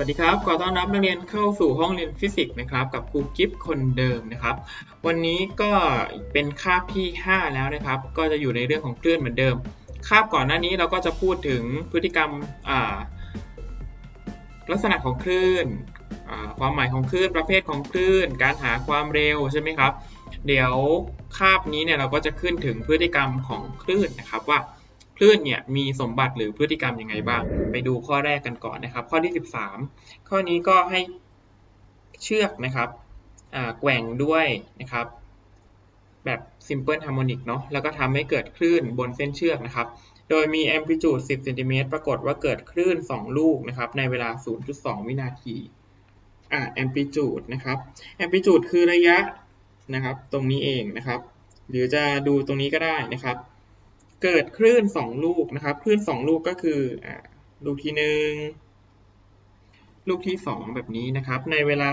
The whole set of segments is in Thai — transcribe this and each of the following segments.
วัสดีครับ ขอต้อนรับนักเรียนเข้าสู่ห้องเรียนฟิสิกส์นะครับ กับครูกิฟต์คนเดิมนะครับ วันนี้ก็เป็นคาบที่ 5 แล้วนะครับ ก็จะอยู่ในเรื่องของคลื่นเหมือนเดิม คาบก่อนหน้านี้เราก็จะพูดถึงพฤติกรรมลักษณะของคลื่น ความหมายของคลื่น ประเภทของคลื่น การหาความเร็วใช่ไหมครับ เดี๋ยวคาบนี้เนี่ยเราก็จะขึ้นถึงพฤติกรรมของคลื่นนะครับว่า คลื่นเนี่ยมีสมบัติหรือพฤติกรรมยังไงบ้าง ไปดูข้อแรกกันก่อนนะครับ ข้อที่ 13 ข้อนี้ก็ให้เชือกนะครับแกว่งด้วยนะครับ แบบ simple harmonic เนาะแล้วก็ทำให้เกิดคลื่นบนเส้นเชือกนะครับ โดยมี amplitude 10เซนติเมตรปรากฏว่าเกิดคลื่น 2 ลูกนะครับ ในเวลา 0.2 วินาทีอ่า amplitude นะครับ amplitude คือระยะนะครับ ตรงนี้เองนะครับ หรือจะดูตรงนี้ก็ได้นะครับ เกิดคลื่นสองลูกนะครับ คลื่นสองลูกก็คืออลูกที่หนึ่งลูกที่สองแบบนี้นะครับ ในเวลา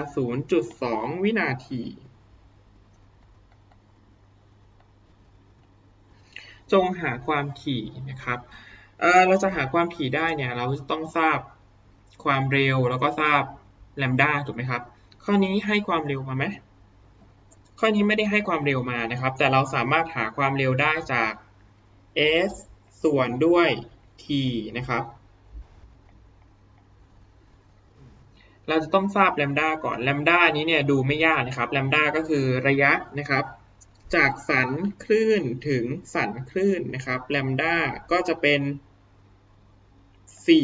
0.2 วินาที จงหาความถี่นะครับเเราจะหาความถี่ได้เนี่ย เราจะต้องทราบความเร็วแล้วก็ทราบแลมด้าถูกไหมครับ ข้อนี้ให้ความเร็วมาไหมข้อนี้ไม่ได้ให้ความเร็วมานะครับ แต่เราสามารถหาความเร็วได้จาก s ส่วนด้วย t นะครับ เราจะต้องทราบแลมด้าก่อนแลมด้านี้เนี่ยดูไม่ยากนะครับแลมด้าก็คือระยะนะครับ จากสันคลื่นถึงสันคลื่นนะครับแลมด้าก็จะเป็น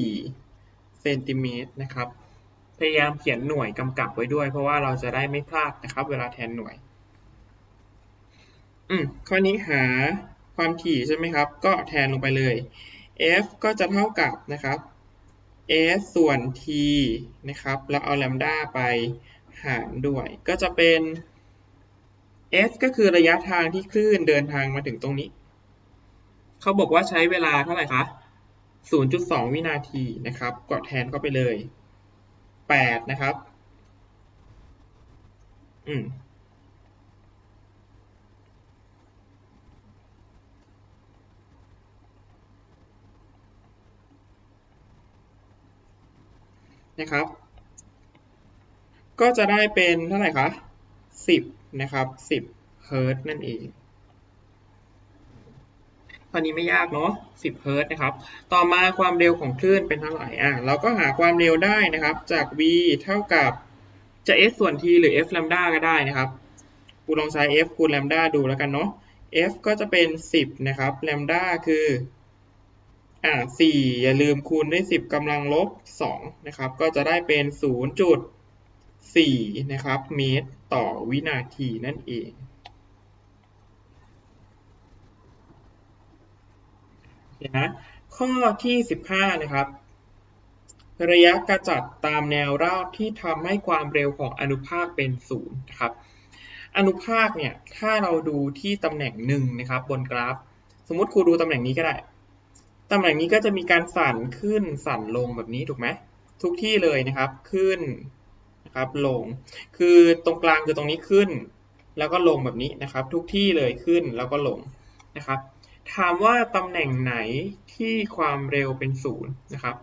4เซนติเมตรนะครับ พยายามเขียนหน่วยกำกับไว้ด้วย เพราะว่าเราจะได้ไม่พลาดนะครับ เวลาแทนหน่วย อืมข้อนี้หา ความถี่ใช่ไหมครับ ก็แทนลงไปเลย f ก็จะเท่ากับนะครับ s ส่วน t นะครับ แล้วเอาแลมด้าไปหารด้วย ก็จะเป็น s ก็คือระยะทางที่คลื่นเดินทางมาถึงตรงนี้ เขาบอกว่าใช้เวลาเท่าไหร่คะ 0.2 วินาทีนะครับ กดแทนเข้าไปเลย 8 นะครับ อืม นะครับ ก็จะได้เป็นเท่าไหร่คะ10 นะครับ 10เฮิร์ตซ์นั่นเองข้อนนี้ไม่ยากเนาะ10เฮิร์ตซ์นะครับ ต่อมาความเร็วของคลื่นเป็นเท่าไหร่อะเราก็หาความเร็วได้นะครับ จาก v เท่ากับจะ s ส่วน t หรือ f แลมดาก็ได้นะครับกูลองใช้ f คูณแลมดาดูแล้วกันเนาะ f ก็จะเป็น 10 นะครับแลมดาคือ อ่าสี่อย่าลืมคูณด้วยสิบกำลังลบสองนะครับ ก็จะได้เป็นศูนย์จุดสี่นะครับเมตรต่อวินาทีนั่นเองนะข้อที่สิบห้านะครับ ระยะกระจัดตามแนวราบที่ทำให้ความเร็วของอนุภาคเป็นศูนย์นะครับอนุภาคเนี่ยถ้าเราดูที่ตำแหน่งหนึ่งนะครับ บนกราฟ สมมติครูดูตำแหน่งนี้ก็ได้ ตำแหน่งนี้ก็จะมีการสั่นขึ้นสั่นลงแบบนี้ถูกไหมทุกที่เลยนะครับขึ้นนะครับลง คือตรงกลางคือตรงนี้ขึ้น แล้วก็ลงแบบนี้นะครับ ทุกที่เลยขึ้นแล้วก็ลงนะครับ ถามว่าตำแหน่งไหนที่ความเร็วเป็นศูนย์นะครับ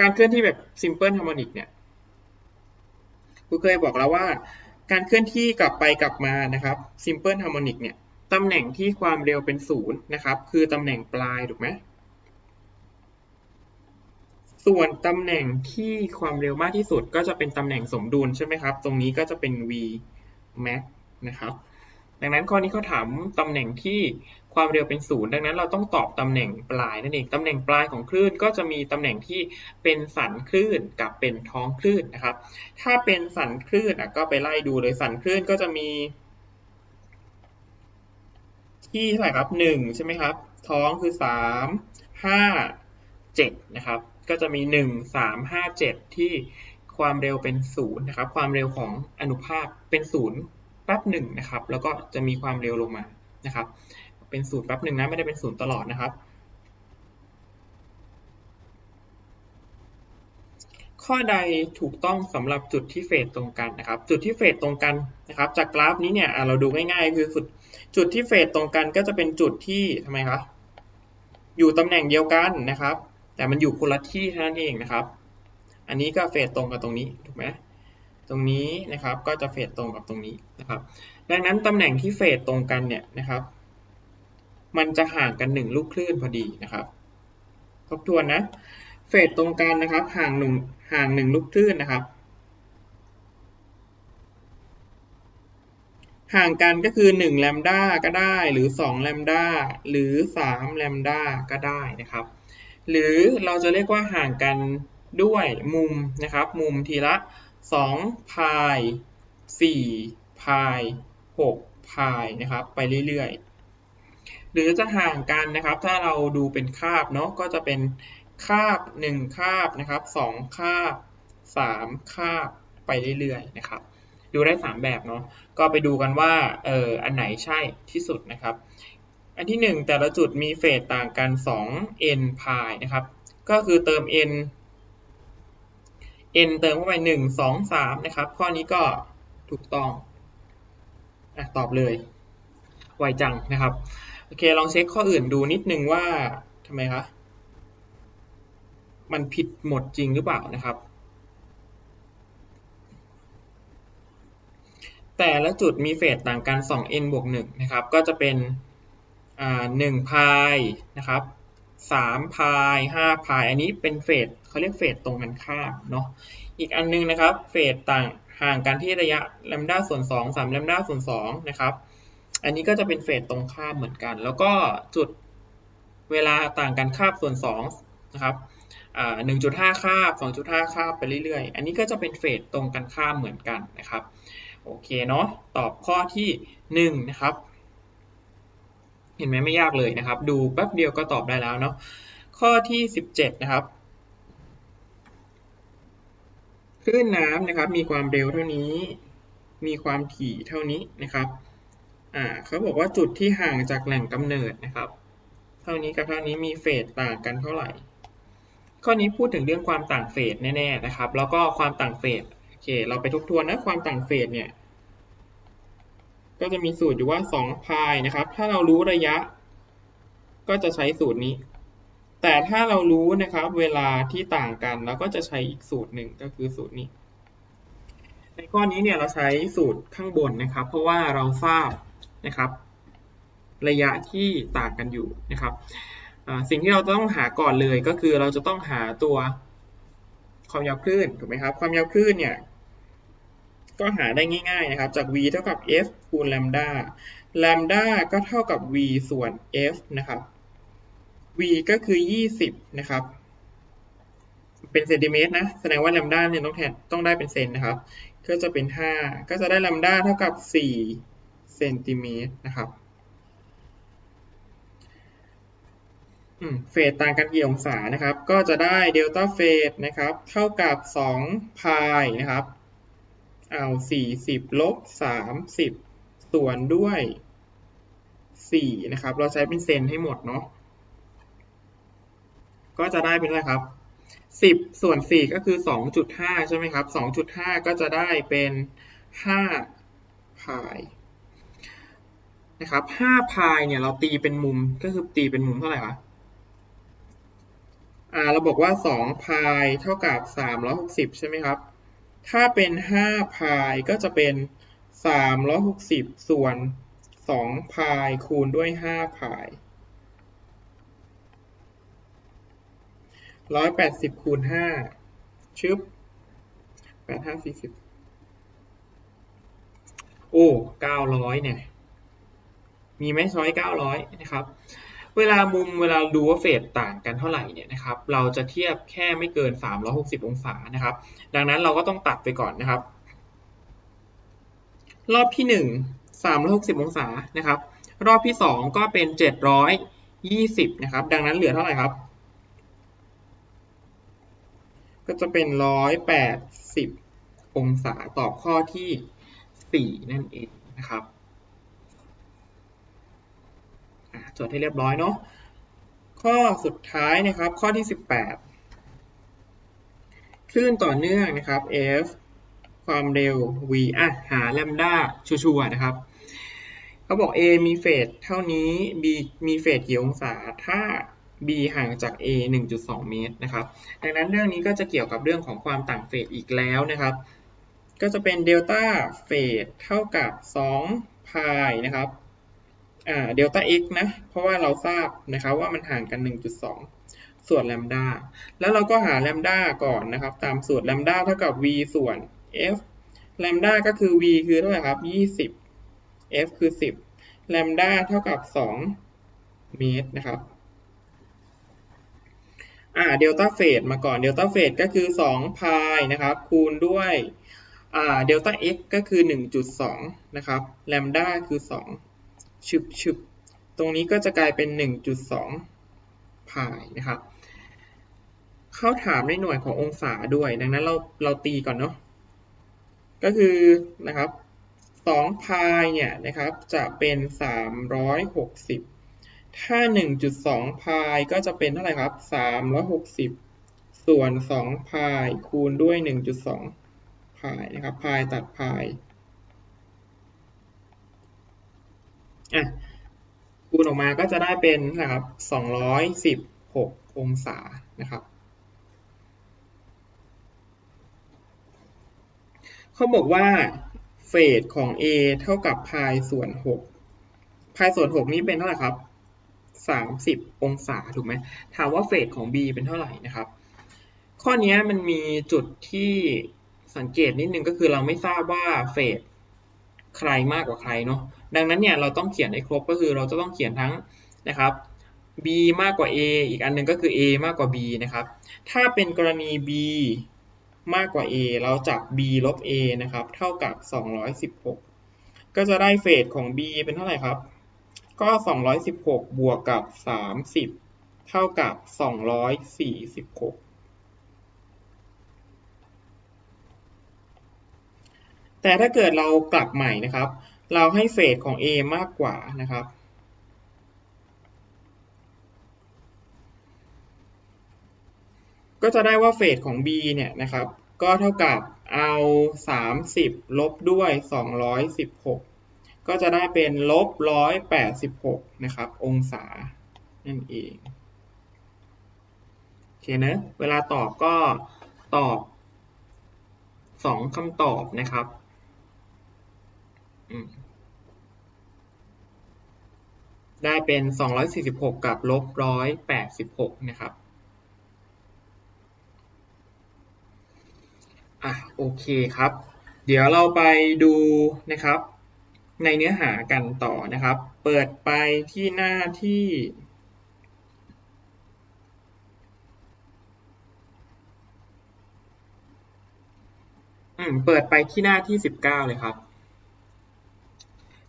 การเคลื่อนที่แบบ simple harmonic เนี่ยครูเคยบอกแล้วว่า การเคลื่อนที่กลับไปกลับมานะครับ simple harmonic เนี่ยตำแหน่งที่ความเร็วเป็นศูนย์นะครับ คือตำแหน่งปลายถูกไหม ส่วนตำแหน่งที่ความเร็วมากที่สุดก็จะเป็นตำแหน่งสมดุลใช่ไหมครับ ตรงนี้ก็จะเป็น v max นะครับ ดังนั้นข้อนี้เขาถามตำแหน่งที่ความเร็วเป็นศูนย์ดังนั้นเราต้องตอบตำแหน่งปลายนั่นเองตำแหน่งปลายของคลื่นก็จะมีตำแหน่งที่เป็นสันคลื่นกับเป็นท้องคลื่นนะครับ ถ้าเป็นสันคลื่นก็ไปไล่ดูเลยสันคลื่นก็จะมี ที่เท่าไหร่ครับหนึ่งใช่ไหมครับ ท้องคือสามห้าเจ็ดนะครับ ก็จะมีหนึ่งสามห้าเจ็ดที่ความเร็วเป็นศูนย์นะครับ ความเร็วของอนุภาคเป็นศูนย์แป๊บหนึ่งนะครับ แล้วก็จะมีความเร็วลงมานะครับ เป็นศูนย์แป๊บหนึ่งนะไม่ได้เป็นศูนย์ตลอดนะครับ ข้อใดถูกต้องสำหรับจุดที่เฟสตรงกันนะครับ จุดที่เฟสตรงกันนะครับ จากกราฟนี้เนี่ยเราดูง่ายๆ คือสุดจุดที่เฟสตรงกันก็จะเป็นจุดที่ทำไมคะอยู่ตำแหน่งเดียวกันนะครับ แต่มันอยู่คนละที่เท่านั้นเองนะครับ อันนี้ก็เฟสตรงกับตรงนี้ถูกไหมตรงนี้นะครับก็จะเฟสตรงกับตรงนี้นะครับ ดังนั้นตำแหน่งที่เฟสตรงกันเนี่ยนะครับ มันจะห่างกันหนึ่งลูกคลื่นพอดีนะครับ ทบทวนนะ เฟสตรงกันนะครับ ห่างหนึ่งห่างหนึ่งลูกคลื่นนะครับ ห่างกันก็คือ1แลมด้าก็ได้ หรือ2แลมด้าหรือ3แลมด้าก็ได้นะครับ หรือเราจะเรียกว่าห่างกันด้วยมุมนะครับ มุมทีละ2พาย4พาย6พายนะครับ ไปเรื่อยๆ หรือจะห่างกันนะครับ ถ้าเราดูเป็นคาบเนาะก็จะเป็นคาบ 1 คาบนะครับ 2 คาบ 3 คาบไปเรื่อยๆนะครับ ดูได้ 3 แบบเนาะก็ไปดูกันว่าเอออันไหนใช่ที่สุดนะครับ อันที่ 1 แต่ละจุดมีเฟสต่างกัน 2 n พายนะครับ ก็คือเติม n n เติมเข้าไป 1 2 3 นะครับ ข้อนี้ก็ถูกต้องอตอบเลย ไวจังนะครับ โอเค ลองเช็คข้ออื่นดูนิดนึงว่าทำไมคะมันผิดหมดจริงหรือเปล่านะครับ แต่ละจุดมีเฟสต่างกัน 2n บวก1นะครับ ก็จะเป็น อ่า1พายนะครับ3พาย5พาย อันนี้เป็นเฟสเขาเรียกเฟสตรงกันข้ามเนาะอีกอันนึงนะครับ เฟสต่างห่างกันที่ระยะแลมด้าส่วน2 3แลมด้าส่วน2นะครับ อันนี้ก็จะเป็นเฟสตรงข้ามเหมือนกัน แล้วก็จุดเวลาต่างกันคาบส่วน2นะครับหนึ่งจุดห้าคาบสองจุดห้าคาบไปเรื่อยๆ อันนี้ก็จะเป็นเฟสตรงกันข้ามเหมือนกันนะครับ โอเคเนาะ ตอบข้อที่หนึ่งนะครับ เห็นไหมไม่ยากเลยนะครับ ดูแป๊บเดียวก็ตอบได้แล้วเนาะข้อที่สิบเจ็ดนะครับคลื่นน้ำนะครับ มีความเร็วเท่านี้ มีความถี่เท่านี้นะครับอ่าเขาบอกว่าจุดที่ห่างจากแหล่งกำเนิดนะครับ เท่านี้กับเท่านี้มีเฟสต่างกันเท่าไหร่ ข้อนี้พูดถึงเรื่องความต่างเฟสแน่ๆนะครับ แล้วก็ความต่างเฟสโอเค เราไปทบทวนนะความต่างเฟสเนี่ย ก็จะมีสูตรอยู่ว่า2พายนะครับ ถ้าเรารู้ระยะ ก็จะใช้สูตรนี้ แต่ถ้าเรารู้นะครับ เวลาที่ต่างกันเราก็จะใช้อีกสูตรหนึ่งก็คือสูตรนี้ ในข้อนี้เนี่ยเราใช้สูตรข้างบนนะครับ เพราะว่าเราทราบนะครับ ระยะที่ต่างกันอยู่นะครับสิ่งที่เราต้องหาก่อนเลยก็คือเราจะต้องหาตัวความยาวคลื่นถูกไหมครับ ความยาวคลื่นเนี่ย ก็หาได้ง่ายๆนะครับ จาก v เท่ากับ f คูณ lambda lambda ก็เท่ากับ v ส่วน f นะครับ v ก็คือ 20 นะครับ เป็นเซนติเมตรนะ แสดงว่า lambda เนี่ยต้องแทนต้องได้เป็นเซนนะครับ ก็จะเป็น 5 ก็จะได้ lambda เท่ากับ 4 เซนติเมตรนะครับเฟสต่างกันกี่องศานะครับ ก็จะได้เดลต้าเฟสนะครับ เท่ากับ2พายนะครับ เอา40ลบ30ส่วนด้วย4นะครับ เราใช้เป็นเซนให้หมดเนาะ ก็จะได้เป็นอะไรครับ10ส่วน4ก็คือ2.5ใช่ไหมครับ2.5ก็จะได้เป็น5พายนะครับ5พายเนี่ยเราตีเป็นมุมก็คือตีเป็นมุมเท่าไหร่คะอ่าเราบอกว่า2พายเท่ากับ360ใช่ไหมครับ ถ้าเป็น5พายก็จะเป็น360 ส่วน2พายคูณด้วย5พาย180คูณ5ชึบ8 5 40โอ้900เนี่ย มีไหมช้อย900นะครับ เวลามุมเวลาดูว่าเฟสต่างกันเท่าไหร่เนี่ยนะครับเราจะเทียบแค่ไม่เกิน 360 องศานะครับ ดังนั้นเราก็ต้องตัดไปก่อนนะครับ รอบที่ 1 360 องศานะครับ รอบที่ 2 ก็เป็น 720 นะครับ ดังนั้นเหลือเท่าไหร่ครับ ก็จะเป็น 180 องศาตอบข้อที่ 4 นั่นเองนะครับ จดให้เรียบร้อยเนาะข้อสุดท้ายนะครับ ข้อที่ 18 คลื่นต่อเนื่องนะครับ f ความเร็ว v อะหาแลมด้าชัวร์นะครับเขาบอก a มีเฟสเท่านี้ b มีเฟสกี่องศาถ้า b ห่างจาก a 1.2 เมตรนะครับ ดังนั้นเรื่องนี้ก็จะเกี่ยวกับเรื่องของความต่างเฟสอีกแล้วนะครับ ก็จะเป็นเดลต้าเฟสเท่ากับ2พายนะครับ เดลต้า x นะ เพราะว่าเราทราบนะครับว่ามันห่างกัน 1.2 ส่วนแลมดา แล้วเราก็หาแลมดาก่อนนะครับ ตามสูตรแลมดาเท่ากับ v ส่วน f แลมดาก็คือ v คือเท่าไหร่ครับ 20 f คือ 10 แลมดาเท่ากับ 2 เมตรนะครับ อ่า เดลต้าเฟสมาก่อน เดลต้าเฟสก็คือ2พายนะครับ คูณด้วย อ่า เดลต้า x ก็คือ 1.2 นะครับ แลมดาคือ 2 ชึบชึบตรงนี้ก็จะกลายเป็น 1.2พายนะครับ เขาถามในหน่วยขององศาด้วย ดังนั้นเราเราตีก่อนเนาะ ก็คือนะครับ2พายเนี่ยนะครับจะเป็น 360 ถ้า 1.2พายก็จะเป็นเท่าไหร่ครับ 360 ส่วน2พายคูณด้วย 1.2พายนะครับพายตัดพาย อะคูณออกมาก็จะได้เป็นนะครับ216องศานะครับ เขาบอกว่าเฟสของ a เท่ากับพายส่วน6พายส่วน6นี้เป็นเท่าไหร่ครับ30องศาถูกไหมถามว่าเฟสของ b เป็นเท่าไหร่นะครับ ข้อนี้มันมีจุดที่สังเกตนิดนึงก็คือเราไม่ทราบว่าเฟส ใครมากกว่าใครเนาะดังนั้นเนี่ยเราต้องเขียนให้ครบก็คือเราจะต้องเขียนทั้งนะครับ b มากกว่า a อีกอันหนึงก็คือ a มากกว่า b นะครับ ถ้าเป็นกรณี b มากกว่า a เราจับ b ลบ a นะครับ เท่ากับ 216 ก็จะได้เฟสของ b เป็นเท่าไหร่ครับ ก็ 216 บวกกับ 30 เท่ากับ 246 แต่ถ้าเกิดเรากลับใหม่นะครับ เราให้เฟสของ a มากกว่านะครับ ก็จะได้ว่าเฟสของ b เนี่ยนะครับ ก็เท่ากับเอา 30 ลบด้วย 216 ก็จะได้เป็นลบ 186 นะครับ องศานั่นเองโอเคนะ เวลาตอบก็ตอบ 2คำตอบนะครับ ได้เป็น 246 กับลบ186 นะครับ อะโอเคครับ เดี๋ยวเราไปดูนะครับ ในเนื้อหากันต่อนะครับ เปิดไปที่หน้าที่อืมเปิดไปที่หน้าที่ 19 เลยครับ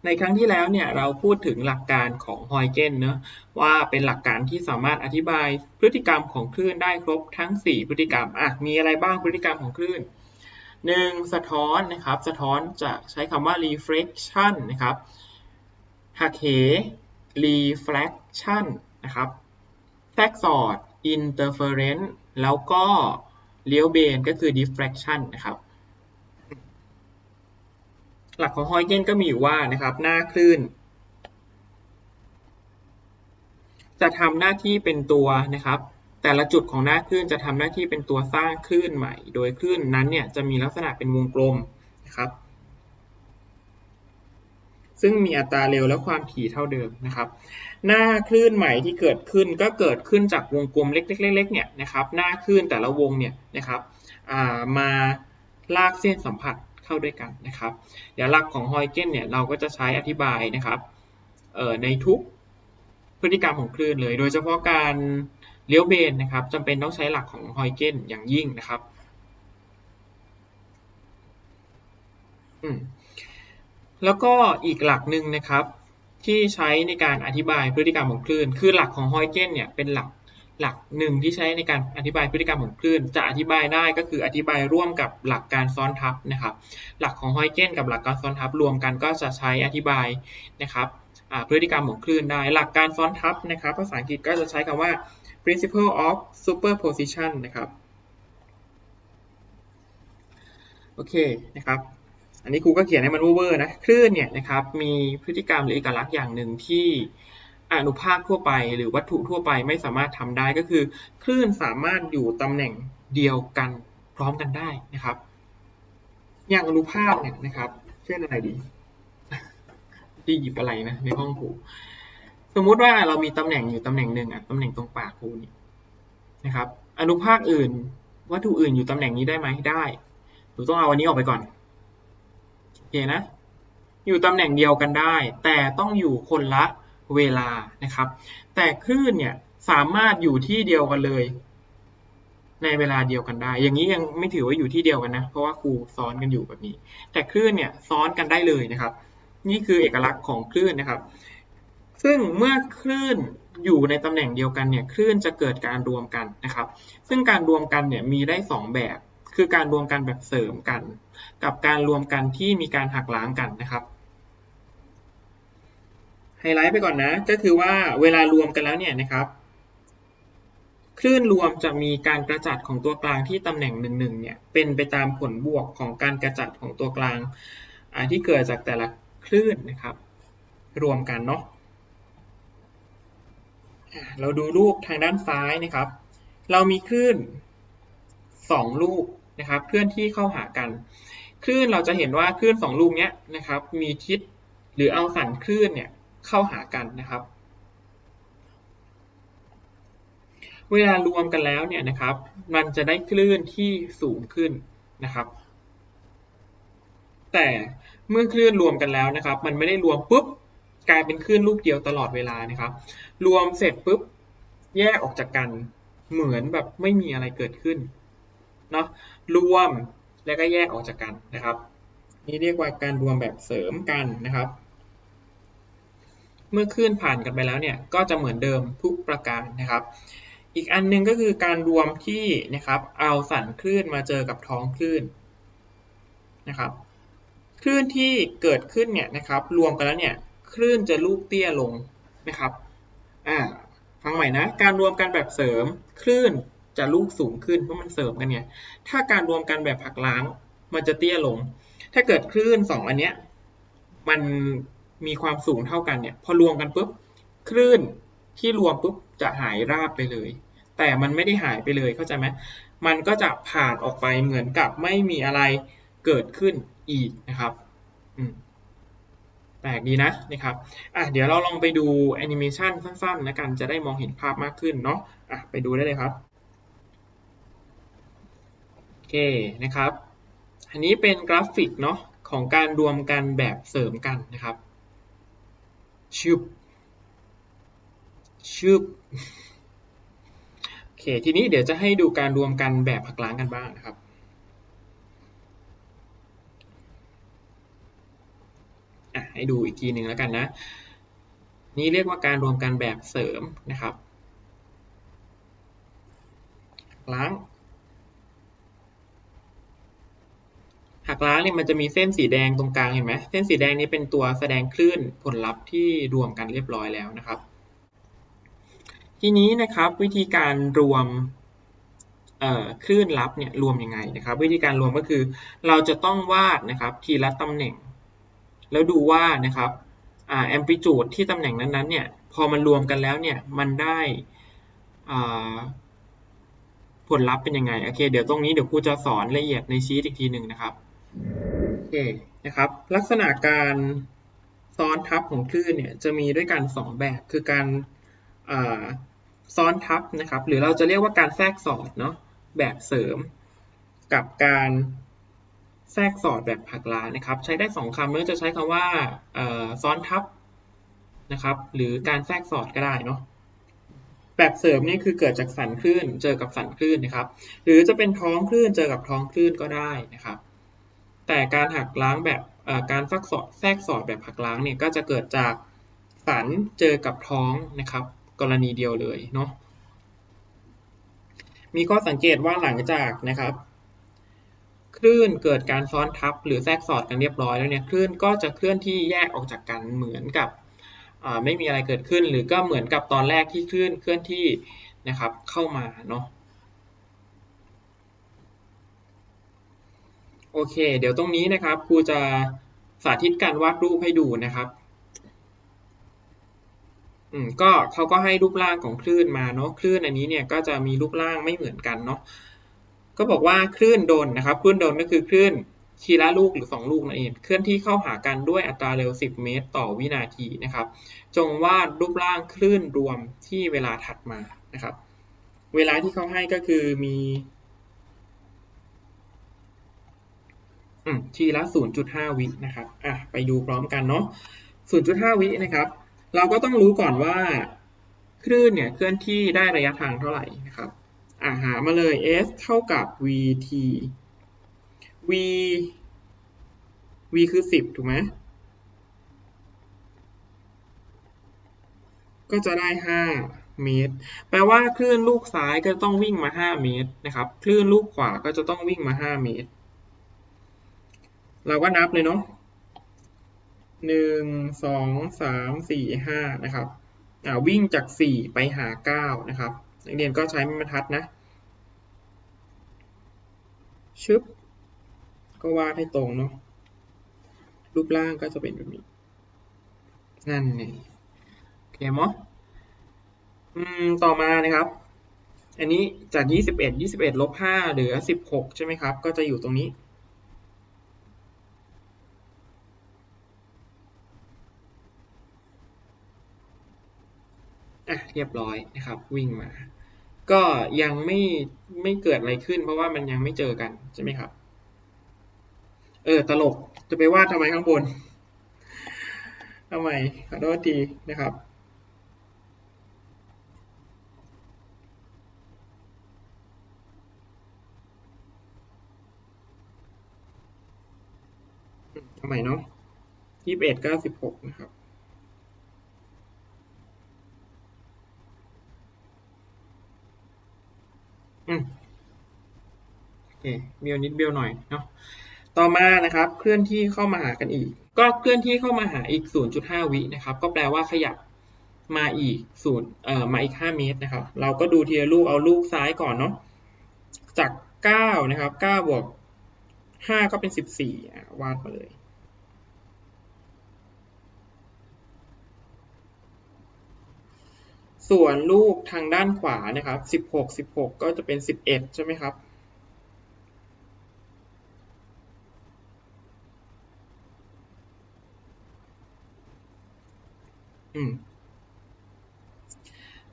ในครั้งที่แล้วเนี่ยเราพูดถึงหลักการของฮอยเกนเนะว่าเป็นหลักการที่สามารถอธิบายพฤติกรรมของคลื่นได้ครบทั้ง 4 พฤติกรรมอะมีอะไรบ้างพฤติกรรมของคลื่นหนึ่งสะท้อนนะครับสะท้อนจะใช้คำว่า reflection นะครับหักเห reflection นะครับแทรกสอด interference แล้วก็เลี้ยวเบนก็คือ diffraction นะครับ หลักของฮอยเกนก็มีอยู่ว่านะครับหน้าคลื่น จะทำหน้าที่เป็นตัวนะครับ แต่ละจุดของหน้าคลื่นจะทำหน้าที่เป็นตัวสร้างคลื่นใหม่ โดยคลื่นนั้นเนี่ยจะมีลักษณะเป็นวงกลมนะครับซึ่งมีอัตราเร็วและความถี่เท่าเดิมนะครับ หน้าคลื่นใหม่ที่เกิดขึ้นก็เกิดขึ้นจากวงกลมเล็กๆๆเนี่ยนะครับ หน้าคลื่นแต่ละวงเนี่ยนะครับมาลากเส้นสัมผัส เข้าด้วยกันนะครับเดี๋ยวหลักของฮอยเกนเนี่ยเราก็จะใช้อธิบายนะครับในทุกพฤติกรรมของคลื่นเลย โดยเฉพาะการเลี้ยวเบนนะครับจำเป็นต้องใช้หลักของฮอยเกนอย่างยิ่งนะครับแล้วก็อีกหลักหนึ่งนะครับ ที่ใช้ในการอธิบายพฤติกรรมของคลื่น คือหลักของฮอยเกนเนี่ยเป็นหลัก หลักหนึ่งที่ใช้ในการอธิบายพฤติกรรมของคลื่น จะอธิบายได้ก็คืออธิบายร่วมกับหลักการซ้อนทับนะครับ หลักของฮอยเกนกับหลักการซ้อนทับรวมกันก็จะใช้อธิบายนะครับพฤติกรรมของคลื่นได้ หลักการซ้อนทับนะครับ ภาษาอังกฤษก็จะใช้คำว่า principle of superposition นะครับโอเคนะครับอันนี้ครูก็เขียนให้มันเวอร์นะคลื่นเนี่ยนะครับมีพฤติกรรมหรือเอกลักษณ์อย่างหนึ่งที่ อนุภาคทั่วไป หรือวัตถุทั่วไปไม่สามารถทำได้ก็คือ คลื่นสามารถอยู่ตำแหน่งเดียวกันพร้อมกันได้นะครับ อย่างอนุภาคเนี่ยนะครับ เช่นอะไรดีที่หยิบอะไรนะในห้องครูสมมุติว่าเรามีตำแหน่งอยู่ตำแหน่งหนึ่งอะตำแหน่งตรงปากครูนี่นะครับ อนุภาคอื่น วัตถุอื่นอยู่ตำแหน่งนี้ได้ไหมได้หนูต้องเอาอันนี้ออกไปก่อนโอเคนะ อยู่ตำแหน่งเดียวกันได้ แต่ต้องอยู่คนละ เวลานะครับ แต่คลื่นเนี่ยสามารถอยู่ที่เดียวกันเลย ในเวลาเดียวกันได้ อย่างนี้ยังไม่ถือว่าอยู่ที่เดียวกันนะ เพราะว่าครูซ้อนกันอยู่แบบนี้ แต่คลื่นเนี่ยซ้อนกันได้เลยนะครับ นี่คือเอกลักษณ์ของคลื่นนะครับ ซึ่งเมื่อคลื่นอยู่ในตำแหน่งเดียวกันเนี่ยคลื่นจะเกิดการรวมกันนะครับ ซึ่งการรวมกันเนี่ยมีได้สองแบบ คือการรวมกันแบบเสริมกัน กับการรวมกันที่มีการหักล้างกันนะครับ ไฮไลท์ไปก่อนนะ ก็คือว่าเวลารวมกันแล้วเนี่ยนะครับ คลื่นรวมจะมีการกระจัดของตัวกลางที่ตำแหน่งหนึ่งหนึ่งเนี่ยเป็นไปตามผลบวกของการกระจัดของตัวกลางที่เกิดจากแต่ละคลื่นนะครับ รวมกันเนาะเราดูรูปทางด้านซ้ายนะครับ เรามีคลื่นสองลูกนะครับเคลื่อนที่เข้าหากัน คลื่นเราจะเห็นว่าคลื่นสองลูกเนี้นะครับ มีทิศหรือเอาสันคลื่นเนี่ย เข้าหากันนะครับ เวลารวมกันแล้วเนี่ยนะครับ มันจะได้คลื่นที่สูงขึ้นนะครับ แต่เมื่อคลื่นรวมกันแล้วนะครับ มันไม่ได้รวมปุ๊บกลายเป็นคลื่นลูกเดียวตลอดเวลานะครับ รวมเสร็จปุ๊บแยกออกจากกันเหมือนแบบไม่มีอะไรเกิดขึ้นเนาะรวมแล้วก็แยกออกจากกันนะครับ นี่เรียกว่าการรวมแบบเสริมกันนะครับ เมื่อคลื่นผ่านกันไปแล้วเนี่ยก็จะเหมือนเดิมทุกประการนะครับ อีกอันนึงก็คือการรวมที่นะครับเอาสันคลื่นมาเจอกับท้องคลื่นนะครับคลื่นที่เกิดขึ้นเนี่ยนะครับรวมกันแล้วเนี่ยคลื่นจะลูกเตี้ยลงนะครับอ่าฟังใหม่นะการรวมกันแบบเสริมคลื่นจะลูกสูงขึ้นเพราะมันเสริมกันเนี่ยถ้าการรวมกันแบบหักล้างมันจะเตี้ยลง ถ้าเกิดคลื่นสองอันเนี้ยมัน มีความสูงเท่ากันเนี่ย พอรวมกันปุ๊บคลื่นที่รวมปุ๊บจะหายราบไปเลย แต่มันไม่ได้หายไปเลยเข้าใจไหมมันก็จะผ่านออกไปเหมือนกับไม่มีอะไรเกิดขึ้นอีกนะครับอืมแปลกดีนะนะครับอะเดี๋ยวเราลองไปดูแอนิเมชันสั้นๆนะกันจะได้มองเห็นภาพมากขึ้นเนาะอะไปดูได้เลยครับโอเคนะครับ อันนี้เป็นกราฟิกเนาะของการรวมกันแบบเสริมกันนะครับ ชึบชึบโอเค ทีนี้เดี๋ยวจะให้ดูการรวมกันแบบหักล้างกันบ้างนะครับ ให้ดูอีกทีหนึ่งแล้วกันนะ นี่เรียกว่าการรวมกันแบบเสริมนะครับ ล้าง กล้างเนี่ยมันจะมีเส้นสีแดงตรงกลางเห็นไหมเส้นสีแดงนี้เป็นตัวแสดงคลื่นผลลัพธ์ที่รวมกันเรียบร้อยแล้วนะครับ ทีนี้นะครับวิธีการรวมคลื่นลับเนี่ยรวมยังไงนะครับ วิธีการรวมก็คือเราจะต้องวาดนะครับทีละตำแหน่ง แล้วดูว่านะครับแอมพลิจูดที่ตำแหน่งนั้นๆเนี่ยพอมันรวมกันแล้วเนี่ยมันได้ผลลัพธ์เป็นยังไงโอเคเดี๋ยวตรงนี้เดี๋ยวครูจะสอนละเอียดในชีตอีกทีหนึ่งนะครับ โอเคนะครับ ลักษณะการซ้อนทับของคลื่นเนี่ยจะมีด้วยกัน 2 แบบคือการซ้อนทับนะครับ หรือเราจะเรียกว่าการแทรกสอดเนาะแบบเสริม กับการแทรกสอดแบบผักล้านะครับ ใช้ได้สองคำเนื่อจะใช้คำว่าซ้อนทับนะครับ หรือการแทรกสอดก็ได้เนาะแบบเสริมนี่คือเกิดจากสันคลื่น เจอกับสันคลื่นนะครับ หรือจะเป็นท้องคลื่นเจอกับท้องคลื่นก็ได้นะครับ แต่การหักล้างแบบการแทรกสอดแทรกสอดแบบหักล้างเนี่ยก็จะเกิดจากสันเจอกับท้องนะครับ กรณีเดียวเลยเนาะมีข้อสังเกตว่าหลังจากนะครับ คลื่นเกิดการซ้อนทับหรือแทรกสอดกันเรียบร้อยแล้วเนี่ยคลื่นก็จะเคลื่อนที่แยกออกจากกันเหมือนกับไม่มีอะไรเกิดขึ้น หรือก็เหมือนกับตอนแรกที่คลื่นเคลื่อนที่นะครับเข้ามาเนาะ โอเค เดี๋ยวตรงนี้นะครับครูจะสาธิตการวาดรูปให้ดูนะครับอือืมก็เขาก็ให้รูปร่างของคลื่นมาเนาะคลื่นอันนี้เนี่ยก็จะมีรูปร่างไม่เหมือนกันเนาะก็บอกว่าคลื่นโดนนะครับ คลื่นโดนก็คือคลื่นทีละลูกหรือ 2 ลูกนั่นเองเคลื่อนที่เข้าหากันด้วยอัตราเร็ว 10 เมตร ต่อวินาทีนะครับ จงวาดรูปร่างคลื่นรวมที่เวลาถัดมานะครับ เวลาที่เขาให้ก็คือมีอืม ทีละ 0.5 วินะครับอะไปดูพร้อมกันเนาะ 0.5 วินะครับ เราก็ต้องรู้ก่อนว่าคลื่นเนี่ยเคลื่อนที่ได้ระยะทางเท่าไหร่นะครับอะหามาเลย s เท่ากับ vt v v คือ 10 ถูกไหมก็จะได้ 5 เมตร แปลว่าคลื่นลูกซ้ายก็ต้องวิ่งมา 5 เมตรนะครับ คลื่นลูกขวาก็จะต้องวิ่งมา 5 เมตร เราก็นับเลยเนาะหนึ่งสองสามสี่ห้านะครับอ่าวิ่งจากสี่ไปหาเก้านะครับนักเรียนก็ใช้ไม้บรรทัดนะชึบก็วาดให้ตรงเนาะรูปร่างก็จะเป็นแบบนี้ นั่นไงโอเคมั้ยอืมต่อมานะครับ อันนี้จากยี่สิบเอ็ดยี่สิบเอ็ดลบห้าเหลือสิบหกใช่ไหมครับ ก็จะอยู่ตรงนี้ อะเรียบร้อยนะครับ วิ่งมา ก็ยังไม่ไม่เกิดอะไรขึ้น เพราะว่ามันยังไม่เจอกันใช่ไหมครับ เออตลกจะไปวาดทำไมข้างบนทำไมขอโทษทีนะครับทำไมเนาะยี่สิบเอ็ดเก้าสิบหกนะครับ อืมโอ เบียวนิดเบียวหน่อยเนาะต่อมานะครับเคลื่อนที่เข้ามาหากันอีก ก็เคลื่อนที่เข้ามาหาอีก 0.5 วินะครับ ก็แปลว่าขยับมาอีกศูนย์เอ่อมาอีก 5 เมตรนะครับ เราก็ดูทีละลูกเอาลูกซ้ายก่อนเนาะจาก 9 นะครับ9บวก5 ก็เป็น 14อ่วาดมาเลยส่วนลูกทางด้านขวานะครับ 16 16 ก็จะเป็น 11 ใช่ไหมครับ อืม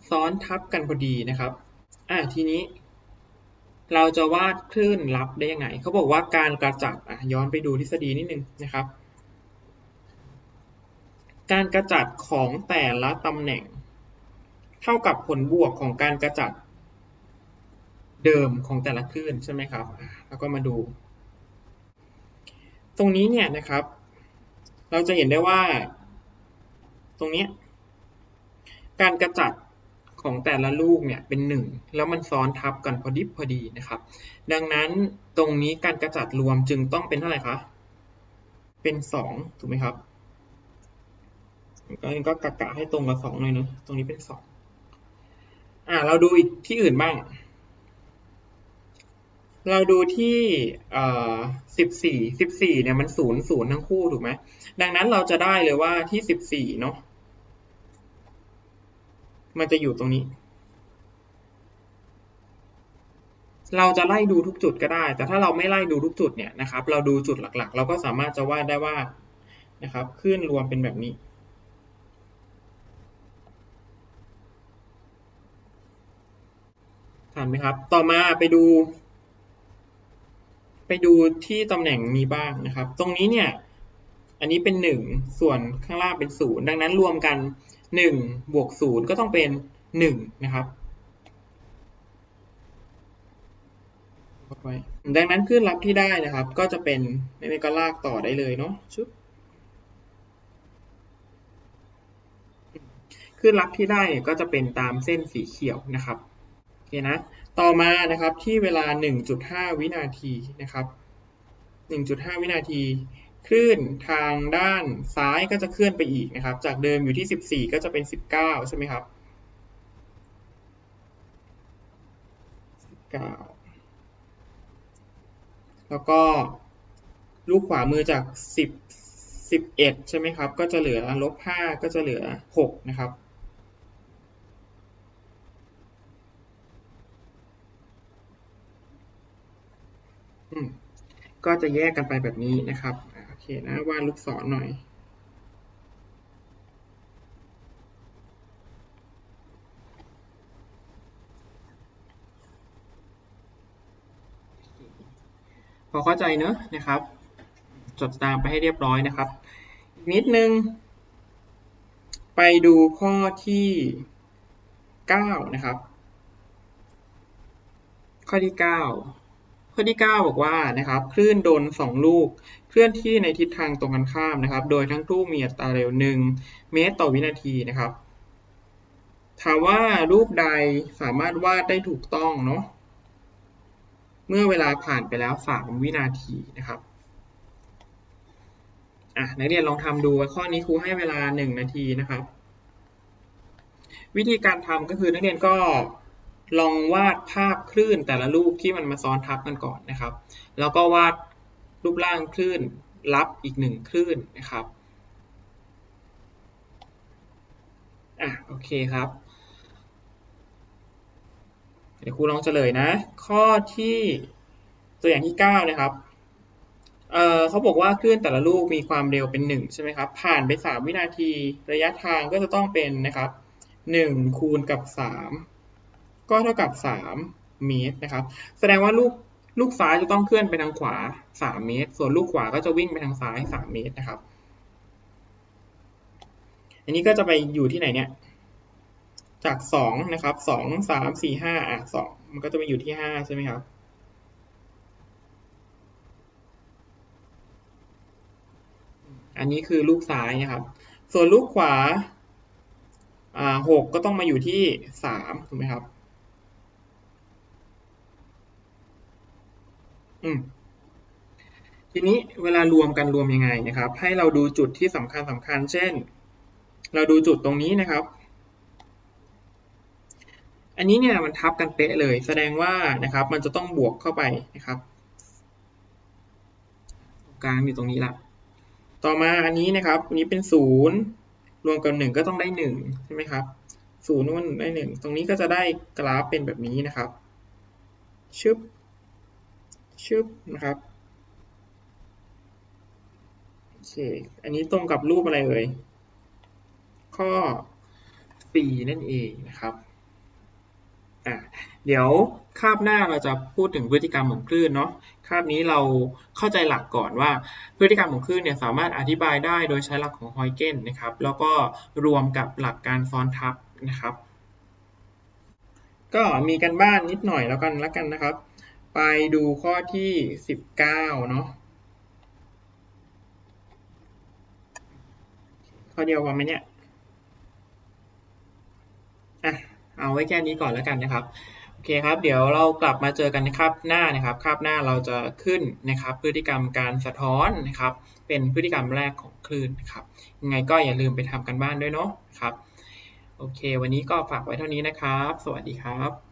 ซ้อนทับกันพอดีนะครับ อะทีนี้ เราจะวาดคลื่นลับได้ยังไง เขาบอกว่าการกระจัดอะย้อนไปดูทฤษฎีนิดนึงนะครับ การกระจัดของแต่ละตำแหน่ง เท่ากับผลบวกของการกระจัดเดิมของแต่ละคลื่นใช่ไหมครับ แล้วก็มาดู ตรงนี้เนี่ยนะครับ เราจะเห็นได้ว่า ตรงนี้การกระจัดของแต่ละลูกเนี่ยเป็นหนึ่งแล้วมันซ้อนทับกันพอดิบพอดีนะครับ ดังนั้นตรงนี้การกระจัดรวมจึงต้องเป็นเท่าไหร่คะเป็นสองถูกไหมครับก็ก็กะกะให้ตรงกับสองเลยเนอะตรงนี้เป็นสองอ่าเราดูอีกที่อื่นบ้าง เราดูที่เอ่อสิบสี่สิบสี่เนี่ยมันศูนย์ศูนย์ทั้งคู่ถูกไหมดังนั้นเราจะได้เลยว่าที่สิบสี่เนาะมันจะอยู่ตรงนี้ เราจะไล่ดูทุกจุดก็ได้ แต่ถ้าเราไม่ไล่ดูทุกจุดเนี่ยนะครับ เราดูจุดหลักๆ เราก็สามารถจะวาดได้ว่านะครับคลื่นรวมเป็นแบบนี้ทันไหมครับ ต่อมาไปดู ไปดูที่ตำแหน่งนี้บ้างนะครับ ตรงนี้เนี่ย อันนี้เป็นหนึ่งส่วนข้างล่างเป็นศูนย์ดังนั้นรวมกันหนึ่งบวกศูนย์ก็ต้องเป็นหนึ่งนะครับดังนั้นคลื่นลับที่ได้นะครับ ก็จะเป็นนี่ก็ลากต่อได้เลยเนาะชุบคลื่นลับที่ได้ก็จะเป็นตามเส้นสีเขียวนะครับโอเคนะ ต่อมานะครับที่เวลา 1.5 วินาทีนะครับ 1.5 วินาทีคลื่นทางด้านซ้ายก็จะเคลื่อนไปอีกนะครับ จากเดิมอยู่ที่ 14 ก็จะเป็น 19 ใช่ไหมครับ 19 แล้วก็ลูกขวามือจาก 10 11 ใช่ไหมครับ ก็จะเหลือลบ 5 ก็จะเหลือ 6 นะครับ ก็จะแยกกันไปแบบนี้นะครับโอเคนะวาดลูกศรหน่อย พอเข้าใจเนอะนะครับ จดตามไปให้เรียบร้อยนะครับอีกนิดนึง ไปดูข้อที่เก้านะครับ ข้อที่เก้า ข้อที่เก้าบอกว่านะครับคลื่นโดนสองลูก เคลื่อนที่ในทิศทางตรงกันข้ามนะครับ โดยทั้งคู่มีอัตราเร็วหนึ่งเมตรต่อวินาทีนะครับ ถามว่ารูปใดสามารถวาดได้ถูกต้องเนาะเมื่อเวลาผ่านไปแล้วสามวินาทีนะครับอะนักเรียนลองทำดูข้อนี้ครูให้เวลาหนึ่งนาทีนะครับ วิธีการทำก็คือนักเรียนก็ ลองวาดภาพคลื่นแต่ละรูปที่มันมาซ้อนทับกันก่อนนะครับ แล้วก็วาดรูปร่างคลื่นรับอีกหนึ่งคลื่นนะครับอะโอเคครับ เดี๋ยวครูลองเฉลยนะ ข้อที่ตัวอย่างที่เก้านะครับเเขาบอกว่าคลื่นแต่ละลูกมีความเร็วเป็นหนึ่งใช่ไหมครับ ผ่านไปสามวินาที ระยะทางก็จะต้องเป็นนะครับหนึ่งคูณกับสาม ก็เท่ากับสามเมตรนะครับ แสดงว่าลูกลูกซ้ายจะต้องเคลื่อนไปทางขวาสามเมตร ส่วนลูกขวาก็จะวิ่งไปทางซ้ายสามเมตรนะครับ อันนี้ก็จะไปอยู่ที่ไหนเนี่ย จากสองนะครับสองสามสี่ห้าอะสองมันก็จะไปอยู่ที่ห้าใช่ไหมครับ อันนี้คือลูกซ้ายนะครับ ส่วนลูกขวาอ่าหกก็ต้องมาอยู่ที่สามถูกไหมครับ อืม ทีนี้เวลารวมกันรวมยังไงนะครับ ให้เราดูจุดที่สำคัญสำคัญ เช่น เราดูจุดตรงนี้นะครับ อันนี้เนี่ยมันทับกันเป๊ะเลย แสดงว่านะครับ มันจะต้องบวกเข้าไปนะครับกลางอยู่ตรงนี้ละต่อมาอันนี้นะครับ อันนี้เป็นศูนย์รวมกับหนึ่งก็ต้องได้หนึ่งใช่ไหมครับศูนย์นู่นได้หนึ่งตรงนี้ก็จะได้กราฟเป็นแบบนี้นะครับ ชึบ ชึบนะครับโอเคอันนี้ตรงกับรูปอะไรเอ่ยข้อ 4 นั่นเองนะครับอะเดี๋ยวคาบหน้าเราจะพูดถึงพฤติกรรมของคลื่นเนาะคาบนี้เราเข้าใจหลักก่อนว่าพฤติกรรมของคลื่นเนี่ยสามารถอธิบายได้โดยใช้หลักของฮอยเกนนะครับ แล้วก็รวมกับหลักการซ้อนทับนะครับ ก็มีกันบ้านนิดหน่อยแล้วกันแล้วกันนะครับ ไปดูข้อที่19เนาะข้อเดียวพอไหมเนี่ยอะเอาไว้แค่นี้ก่อนแล้วกันนะครับโอเคครับ เดี๋ยวเรากลับมาเจอกันในคาบหน้านะครับคาบหน้าเราจะขึ้นนะครับ พฤติกรรมการสะท้อนนะครับ เป็นพฤติกรรมแรกของคลื่นนะครับยังไงก็อย่าลืมไปทำกันบ้านด้วยเนาะครับโอเค วันนี้ก็ฝากไว้เท่านี้นะครับ สวัสดีครับ